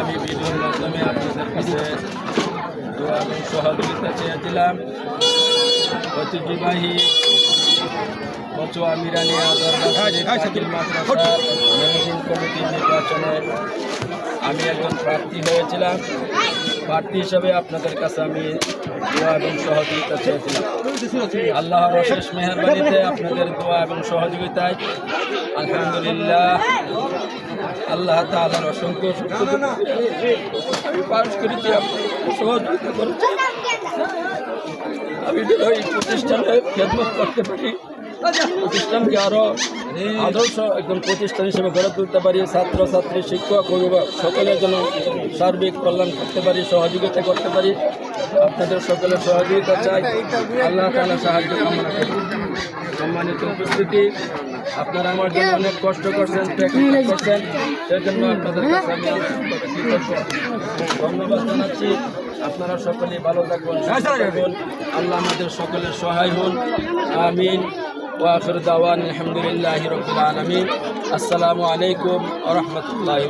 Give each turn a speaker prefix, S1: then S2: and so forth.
S1: আমি ভিডিওর মাধ্যমে আপনাদের কাছে দোয়া এবং সহযোগিতা চেয়েছিলাম। ঐতিহ্যবাহী কচুয়া মিরানিয়া মাদ্রাসার ম্যানেজিং কমিটির নির্বাচনে আমি একজন প্রার্থী হয়েছিলাম। প্রার্থী হিসাবে আপনাদের কাছে আমি দোয়া এবং সহযোগিতা চেয়েছিলাম। আল্লাহর অশেষ মেহরবানিতে আপনাদের দোয়া এবং সহযোগিতায় আলহামদুলিল্লাহ। আল্লাহ তাআলার অসংখ্য আমি সহযোগিতা আমি এই প্রতিষ্ঠানে খেদমত করতে পারি, প্রতিষ্ঠানকে আরও আদর্শ একজন প্রতিষ্ঠান হিসেবে গড়ে তুলতে পারি, ছাত্র, ছাত্রী, শিক্ষক, অভিভাবক, সকলের জন্য সার্বিক কল্যাণ করতে পারি, সহযোগিতা করতে পারি। আপনাদের সকলের সহযোগিতা চাই। আল্লাহ তাআলা সাহায্য সম্মানিত উপস্থিতি। আপনারা আমার জন্য অনেক কষ্ট করছেন প্র্যাকটিস করছেন। সেজন্য আপনাদের কাছে আমি ধন্যবাদ জানাচ্ছি। আপনারা সকলেই ভালো থাকবেন সুস্থ থাকবেন আল্লাহ আমাদের সকলের সহায় হন। আমিন। ওয়াফির দাওয়ান আলহামদুলিল্লাহ রবিল আলমিন। আসসালামু আলাইকুম রাহমাতুল্লাহি